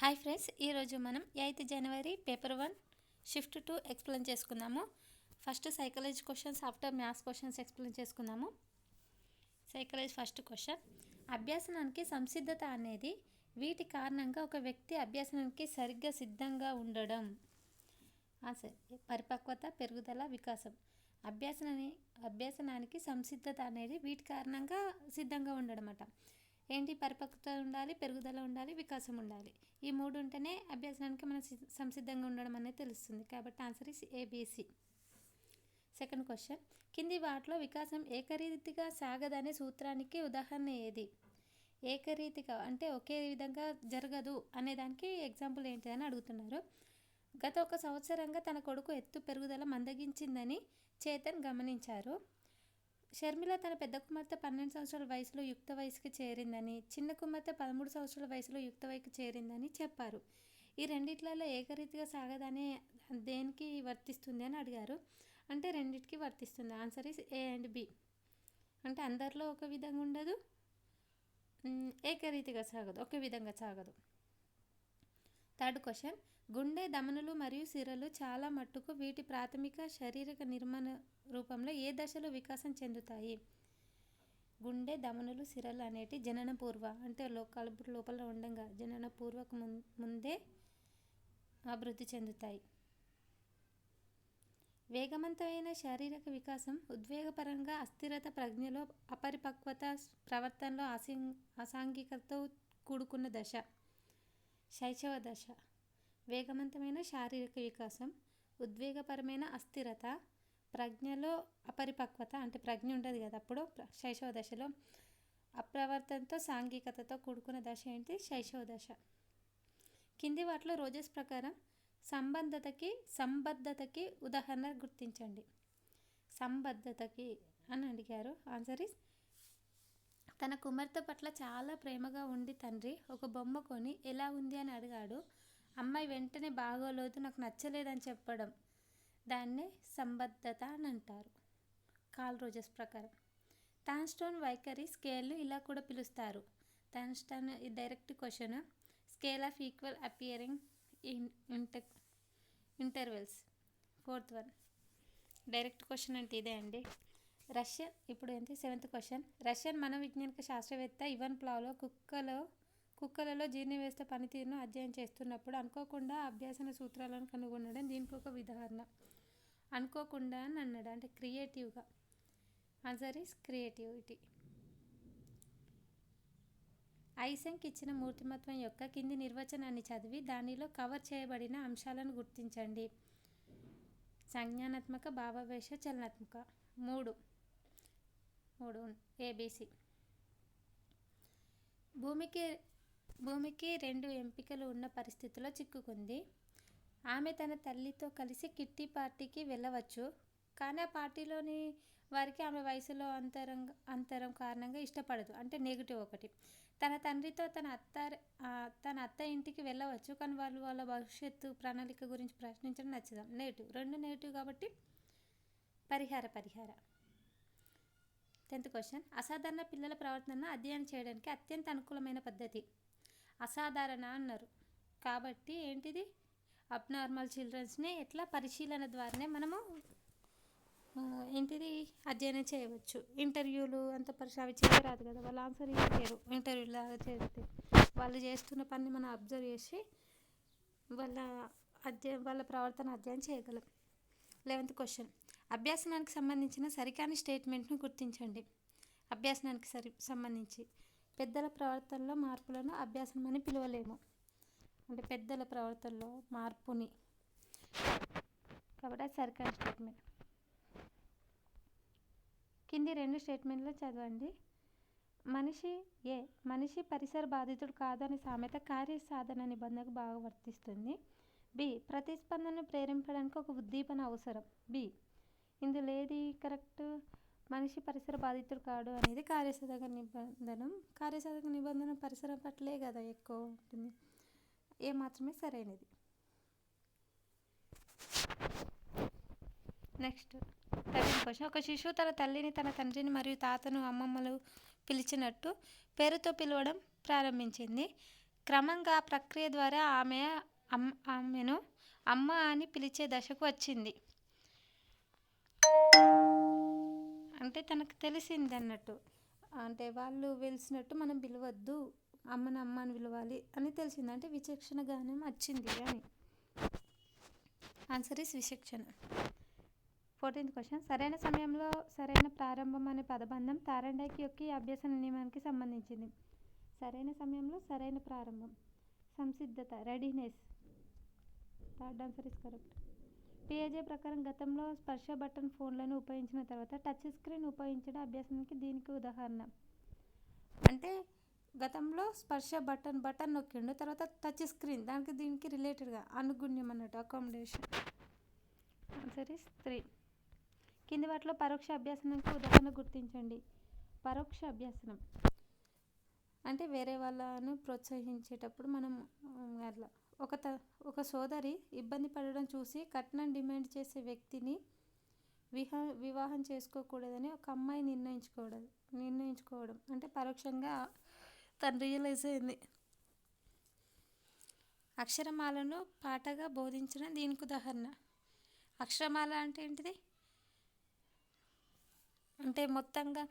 Hi friends ఈరోజు మనం eighth జనవరి paper one shift two explain చేసుకుందాము. First psychology questions after maths questions explain చేసుకుందాము. Psychology first question. అభ్యాసనానికి సంసిద్ధత అనేది వీటి కారణంగా ఒక వ్యక్తి అభ్యాసనానికి సరిగ్గా సిద్ధంగా ఉండడం. ఆన్సర్ పరిపక్వత పెరుగుదల వికాసం. అభ్యాసనాన్ని అభ్యాసనానికి సంసిద్ధత అనేది వీటి కారణంగా సిద్ధంగా ఉండడం అట ఏంటి పరిపక్వత ఉండాలి పెరుగుదల ఉండాలి వికాసం ఉండాలి? ఈ మూడు ఉంటేనే అభ్యాసనానికి మనం సంసిద్ధంగా ఉండడం అనేది తెలుస్తుంది. కాబట్టి answer is A B C second question. కింది వాటిలో వికాసం ఏకరీతిగా సాగదనే సూత్రానికి ఉదాహరణ ఏది? ఏకరీతిగా అంటే ఒకే విధంగా జరగదు అనే దానికి ఎగ్జాంపుల్ ఏంటిదని అడుగుతున్నారు. గత ఒక సంవత్సరంగా తన కొడుకు ఎత్తు పెరుగుదల మందగించిందని చేతన్ గమనించారు. షర్మిల తన పెద్ద కుమార్తె పన్నెండు సంవత్సరాల వయసులో యుక్త వయసుకి చేరిందని చిన్న కుమార్తె పదమూడు సంవత్సరాల వయసులో యుక్త వయసుకు చేరిందని చెప్పారు. ఈ రెండిట్లలో ఏకరీతిగా సాగదనే దేనికి వర్తిస్తుంది అని అడిగారు. అంటే రెండిటికి వర్తిస్తుంది. Answer is A and B. అంటే అందరిలో ఒక విధంగా ఉండదు. ఏకరీతిగా సాగదు. ఒకే విధంగా సాగదు. Third question. గుండె దమనులు మరియు సిరలు చాలా మట్టుకు వీటి ప్రాథమిక శారీరక నిర్మాణ రూపంలో ఏ దశలో వికాసం చెందుతాయి? గుండె దమనులు సిరలు అనేటి జనన పూర్వ అంటే లోకాలు లోపల ఉండగా జనన పూర్వక ముం- ముందే అభివృద్ధి చెందుతాయి. వేగవంతమైన శారీరక వికాసం ఉద్వేగపరంగా అస్థిరత ప్రజ్ఞలో అపరిపక్వత ప్రవర్తనలో అసిం అసాంఘికతతో కూడుకున్న దశ శైశవ దశ. వేగవంతమైన శారీరక వికాసం ఉద్వేగపరమైన అస్థిరత ప్రజ్ఞలో అపరిపక్వత అంటే ప్రజ్ఞ ఉంటుంది కదా అప్పుడు శైశవ దశలో అప్రవర్తనతో సాంఘికతతో కూడుకున్న దశ ఏంటి? శైశవ దశ కింది వాటిలో రోజెస్ ప్రకారం సంబద్ధతకి సంబద్ధతకి ఉదాహరణ గుర్తించండి. సంబద్ధతకి అని అడిగారు. ఆన్సర్ ఇస్ తన కుమార్తె పట్ల చాలా ప్రేమగా ఉండి తండ్రి ఒక బొమ్మ కొని ఎలా ఉంది అని అడిగాడు. అమ్మాయి వెంటనే బాగోలేదు నాకు నచ్చలేదని చెప్పడం. దాన్నే సంబద్ధత అని అంటారు. కాల్ రోజెస్ ప్రకారం. టాన్స్టోన్ వైఖరి స్కేల్ను ఇలా కూడా పిలుస్తారు. Thurstone direct question. Scale of equal appearing in inter intervals. Fourth one. Direct question అంటే ఇదే అండి. రష్యన్ ఇప్పుడు ఏంటి? Seventh question. రష్యన్ మనోవిజ్ఞానిక శాస్త్రవేత్త ఇవన్ ప్లావ్లో కుక్కలో కుక్కలలో జీర్ణ వ్యవస్థ పనితీరును అధ్యయనం చేస్తున్నప్పుడు అనుకోకుండా అభ్యాసన సూత్రాలను కనుగొనడం దీనికి ఒక ఉదాహరణ అనుకోకుండా అని అన్నాడు. అంటే క్రియేటివ్గా. Answer is creativity. ఐసెంక్ ఇచ్చిన మూర్తిమత్వం యొక్క కింది నిర్వచనాన్ని చదివి దానిలో కవర్ చేయబడిన అంశాలను గుర్తించండి. సంజ్ఞానాత్మక భావావేశ చలనాత్మక. మూడు. మూడు. ఏబీసీ భూమికి భూమికి రెండు ఎంపికలు ఉన్న పరిస్థితిలో చిక్కుకుంది. ఆమె తన తల్లితో కలిసి కిట్టి పార్టీకి వెళ్ళవచ్చు. కానీ ఆ పార్టీలోని వారికి ఆమె వయసులో అంతరం అంతరం కారణంగా ఇష్టపడదు. అంటే నెగిటివ్ ఒకటి. తన తండ్రితో తన అత్త తన అత్త ఇంటికి వెళ్ళవచ్చు. కానీ వాళ్ళు వాళ్ళ భవిష్యత్తు ప్రణాళిక గురించి ప్రశ్నించడం నచ్చదు. నెగిటివ్ రెండు నెగిటివ్ కాబట్టి పరిహార పరిహార. టెన్త్ క్వశ్చన్ అసాధారణ పిల్లల ప్రవర్తనను అధ్యయనం చేయడానికి అత్యంత అనుకూలమైన పద్ధతి. అసాధారణ అన్నారు. కాబట్టి ఏంటిది? అబ్నార్మల్ చిల్డ్రన్స్ని ఎట్లా పరిశీలన ద్వారానే మనము ఏంటిది? అధ్యయనం చేయవచ్చు. ఇంటర్వ్యూలు అంత పరిశ్రమ అవి చేయరాదు కదా వాళ్ళు ఆన్సర్ ఇవ్వలేరు ఇంటర్వ్యూ లాగా చేస్తే వాళ్ళు చేస్తున్న పని మనం అబ్జర్వ్ చేసి వాళ్ళ అధ్యయనం వాళ్ళ ప్రవర్తన అధ్యయనం చేయగలం. Eleventh question. అభ్యాసనానికి సంబంధించిన సరికాని స్టేట్మెంట్ను గుర్తించండి. అభ్యాసనానికి సరి సంబంధించి పెద్దల ప్రవర్తనలో మార్పులను అభ్యాసం అని పిలవలేము. అంటే పెద్దల ప్రవర్తనలో మార్పుని. కాబట్టి అది స్టేట్మెంట్ కింది రెండు స్టేట్మెంట్లు చదవండి. మనిషి ఏ మనిషి పరిసర బాధితుడు కాదని సామెత కార్యసాధన నిబంధనకు బాగా వర్తిస్తుంది. బి ప్రతిస్పందనను ప్రేరేపించడానికి ఒక ఉద్దీపన అవసరం. బి ఇందులో ఏది కరెక్ట్ మనిషి పరిసర బాధితుడు కాడు అనేది కార్యసాధక నిబంధన. కార్యసాధక నిబంధన పరిసరం పట్లే కదా ఎక్కువ ఉంటుంది. ఏ మాత్రమే సరైనది. నెక్స్ట్. థర్టీన్ క్వశ్చన్ ఒక శిశువు తన తల్లిని తన తండ్రిని మరియు తాతను అమ్మమ్మలు పిలిచినట్టు పేరుతో పిలవడం ప్రారంభించింది. క్రమంగా ఆ ప్రక్రియ ద్వారా ఆమె అమ్ ఆమెను అమ్మ అని పిలిచే దశకు వచ్చింది. అంటే తనకు తెలిసింది అన్నట్టు అంటే వాళ్ళు పిలిచినట్టు మనం పిలవద్దు అమ్మని అమ్మ అని పిలవాలి అని తెలిసింది. అంటే విచక్షణ జ్ఞానం వచ్చింది అని. ఆన్సర్ ఇస్ విచక్షణ. ఫోర్టీన్త్ క్వశ్చన్ సరైన సమయంలో సరైన ప్రారంభం అనే పదబంధం తారండైక్ యొక్క అభ్యాస అభ్యసన నియమానికి సంబంధించింది. సరైన సమయంలో సరైన ప్రారంభం. సంసిద్ధత readiness third answer is correct పిఏజే ప్రకారం గతంలో స్పర్శ బటన్ ఫోన్లను ఉపయోగించిన తర్వాత టచ్ స్క్రీన్ ఉపయోగించడం అభ్యాసానికి దీనికి ఉదాహరణ. అంటే గతంలో స్పర్శ బటన్ బటన్ నొక్కిండు తర్వాత టచ్ స్క్రీన్ దానికి దీనికి రిలేటెడ్గా అనుగుణ్యం అన్నట్టు అకామిడేషన్ ఆన్సర్ ఇస్ త్రీ కింది వాటిలో పరోక్ష అభ్యాసనానికి ఉదాహరణ గుర్తించండి. పరోక్ష అభ్యాసనం. అంటే వేరే వాళ్ళను ప్రోత్సహించేటప్పుడు మనం అట్లా ఒక త ఒక సోదరి ఇబ్బంది పడడం చూసి కట్నం డిమాండ్ చేసే వ్యక్తిని విహా వివాహం చేసుకోకూడదని ఒక అమ్మాయి నిర్ణయించుకోవడం నిర్ణయించుకోవడం. అంటే పరోక్షంగా తను రియలైజ్ అయింది. అక్షరమాలను పాటగా బోధించడం దీనికి ఉదాహరణ. అక్షరమాల అంటే ఏంటిది? అంటే మొత్తంగా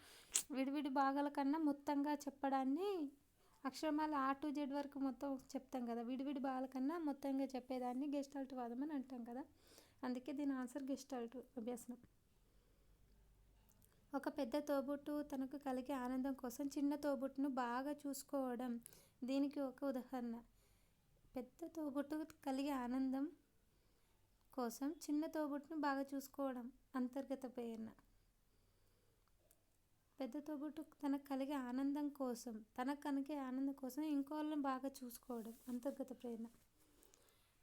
విడివిడి భాగాల కన్నా మొత్తంగా చెప్పడాన్ని అక్షరమాల ఆ టు జెడ్ వరకు మొత్తం చెప్తాం కదా. విడివిడి బాల కన్నా మొత్తంగా చెప్పేదాన్ని గెస్టాల్ట్ వాదం అని అంటాం కదా. అందుకే దీని ఆన్సర్ గెస్టాల్ట్ అభ్యాసనం. ఒక పెద్ద తోబుట్టు తనకు కలిగే ఆనందం కోసం చిన్న తోబుట్టును బాగా చూసుకోవడం దీనికి ఒక ఉదాహరణ. పెద్ద తోబుట్టు కలిగే ఆనందం కోసం చిన్న తోబుట్టును బాగా చూసుకోవడం అంతర్గత ప్రేరణ. పెద్ద తోబుట్టు తనకు కలిగే ఆనందం కోసం తనకు కలిగే ఆనందం కోసం ఇంకోళ్ళని బాగా చూసుకోవడం. అంతర్గత ప్రేరణ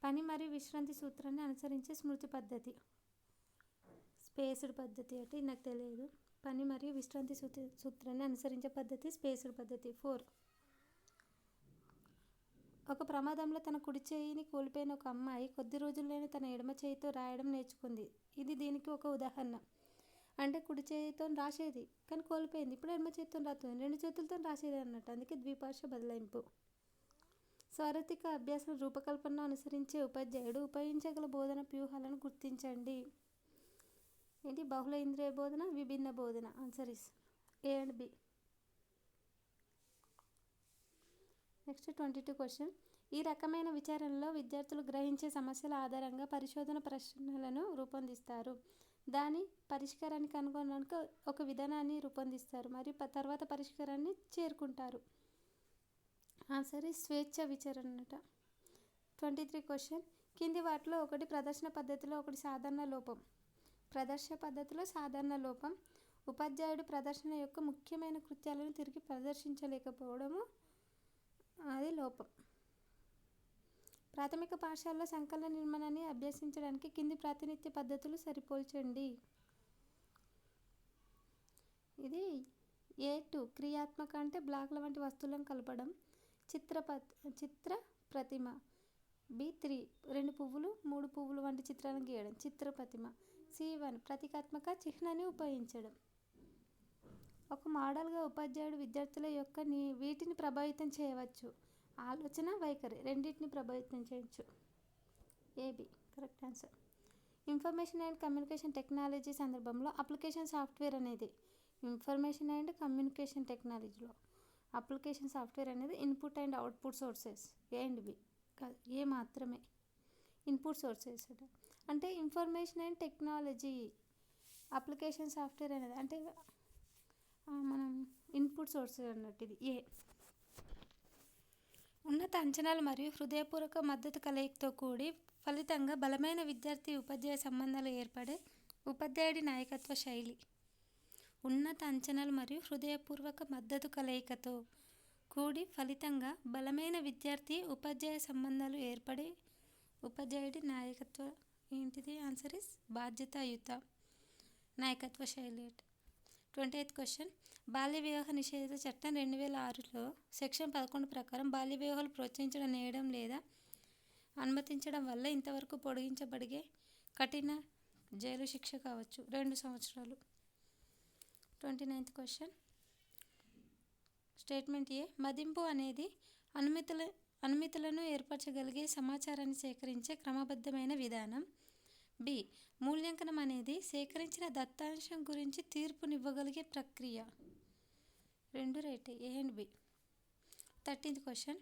పని మరియు విశ్రాంతి సూత్రాన్ని అనుసరించే స్మృతి పద్ధతి. స్పేస్డ్ పద్ధతి అంటే నాకు తెలియదు. పని మరియు విశ్రాంతి సూత్ర సూత్రాన్ని అనుసరించే పద్ధతి స్పేస్డ్ పద్ధతి. ఫోర్. ఒక ప్రమాదంలో తన కుడి చేయిని కోల్పోయిన ఒక అమ్మాయి కొద్ది రోజుల్లోనే తన ఎడమ చేయితో రాయడం నేర్చుకుంది. ఇది దీనికి ఒక ఉదాహరణ. అంటే కుడి చేతితో రాసేది. కానీ కోల్పోయింది. ఇప్పుడు ఎడమ చేతితో రాస్తుంది రెండు చేతులతో రాసేది అన్నట్టు. అందుకే ద్విపార్ష బదలాయింపు. స్వరతిక అభ్యాసం రూపకల్పన అనుసరించే ఉపాధ్యాయుడు ఉపయోగించగల బోధన వ్యూహాలను గుర్తించండి. ఏంటి? బహుళ ఇంద్రియ బోధన విభిన్న బోధన. Answer is A and B next twenty two question ఈ రకమైన విచారణలో విద్యార్థులు గ్రహించే సమస్యల ఆధారంగా పరిశోధన ప్రశ్నలను రూపొందిస్తారు. దాని పరిష్కారాన్ని కనుగొనడానికి ఒక విధానాన్ని రూపొందిస్తారు. మరియు తర్వాత పరిష్కారాన్ని చేరుకుంటారు. ఆన్సర్ స్వేచ్ఛ విచారణ అన్నట ట్వంటీ త్రీ క్వశ్చన్ కింది వాటిలో ఒకటి ప్రదర్శన పద్ధతిలో ఒకటి సాధారణ లోపం. ప్రదర్శన పద్ధతిలో సాధారణ లోపం. ఉపాధ్యాయుడు ప్రదర్శన యొక్క ముఖ్యమైన కృత్యాలను తిరిగి ప్రదర్శించలేకపోవడము అది లోపం. ప్రాథమిక పాఠశాలలో సంకలన నిర్మాణాన్ని అభ్యసించడానికి కింది ప్రాతినిధ్య పద్ధతులు సరిపోల్చండి. ఇది ఏ టూ క్రియాత్మక అంటే బ్లాక్ల వంటి వస్తువులను కలపడం. చిత్రపత్ చిత్ర ప్రతిమ. బి త్రీ రెండు పువ్వులు మూడు పువ్వులు వంటి చిత్రాలను గీయడం. చిత్ర ప్రతిమ. సి వన్ ప్రతీకాత్మక చిహ్నాన్ని ఉపయోగించడం. ఒక మోడల్గా ఉపాధ్యాయుడు విద్యార్థుల యొక్క నీ వీటిని ప్రభావితం చేయవచ్చు. ఆలోచన వైఖరి రెండింటిని ప్రభావితం చేయొచ్చు A B correct answer. Information and communication technology సందర్భంలో అప్లికేషన్ సాఫ్ట్వేర్ అనేది ఇన్ఫర్మేషన్ అండ్ కమ్యూనికేషన్ టెక్నాలజీలో అప్లికేషన్ సాఫ్ట్వేర్ అనేది input and output sources A and B కాదు ఏ మాత్రమే. ఇన్పుట్ సోర్సెస్ అంటే. Information and technology application software అనేది అంటే మనం ఇన్పుట్ సోర్సెస్ అన్నట్టు ఇది ఏ. ఉన్నత అంచనాలు మరియు హృదయపూర్వక మద్దతు కలయికతో కూడి ఫలితంగా బలమైన విద్యార్థి ఉపాధ్యాయ సంబంధాలు ఏర్పడే ఉపాధ్యాయుడి నాయకత్వ శైలి. ఉన్నత అంచనాలు మరియు హృదయపూర్వక మద్దతు కలయికతో కూడి ఫలితంగా బలమైన విద్యార్థి ఉపాధ్యాయ సంబంధాలు ఏర్పడే ఉపాధ్యాయుడి నాయకత్వ ఏంటిది? ఆన్సర్ ఇస్ బాధ్యతాయుత నాయకత్వ శైలి. Twenty eighth question. బాల్య వివాహ నిషేధ చట్టం రెండు వేల ఆరులో సెక్షన్ పదకొండు ప్రకారం బాల్య వివాహాలు ప్రోత్సహించడం నేయడం లేదా అనుమతించడం వల్ల ఇంతవరకు పొడిగించబడిగే కఠిన జైలు శిక్ష కావచ్చు. రెండు సంవత్సరాలు. Twenty ninth question. Statement A. మదింపు అనేది అనుమతుల అనుమతులను ఏర్పరచగలిగే సమాచారాన్ని సేకరించే క్రమబద్ధమైన విధానం. బి. మూల్యాంకనం అనేది సేకరించిన దత్తాంశం గురించి తీర్పునివ్వగలిగే ప్రక్రియ. రెండు right A and B. Thirteenth question.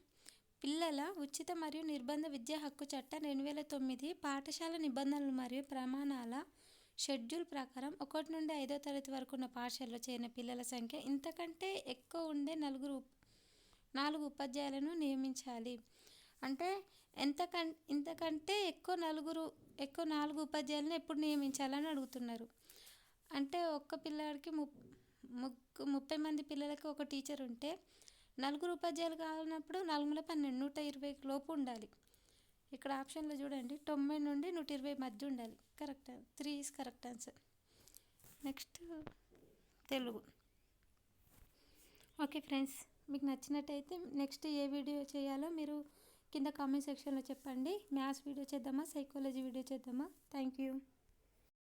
పిల్లల ఉచిత మరియు నిర్బంధ విద్యా హక్కు చట్టం రెండు వేల తొమ్మిది పాఠశాల నిబంధనలు మరియు ప్రమాణాల షెడ్యూల్ ప్రకారం ఒకటి నుండి ఐదో తరగతి వరకు ఉన్న పాఠశాలలో చేరిన పిల్లల సంఖ్య ఇంతకంటే ఎక్కువ ఉండే నలుగురు నాలుగు ఉపాధ్యాయులను నియమించాలి. అంటే ఎంతకం ఇంతకంటే ఎక్కువ నలుగురు ఎక్కువ నాలుగు ఉపాధ్యాయులను ఎప్పుడు నియమించాలని అడుగుతున్నారు. అంటే ఒక్క పిల్లాడికి ము ముగ్గు ముప్పై మంది పిల్లలకి ఒక టీచర్ ఉంటే నలుగురు ఉపాధ్యాయులు కావాలన్నప్పుడు నలుగుల పన్నెండు నూట ఇరవై లోపు ఉండాలి. ఇక్కడ ఆప్షన్లో చూడండి. తొంభై నుండి నూట ఇరవై మధ్య ఉండాలి. Correct three is correct answer. Next Telugu. Okay friends మీకు నచ్చినట్టయితే నెక్స్ట్ ఏ వీడియో చేయాలో మీరు కింద కామెంట్ సెక్షన్లో చెప్పండి. మ్యాథ్స్ వీడియో చేద్దామా? సైకాలజీ వీడియో చేద్దామా? Thank you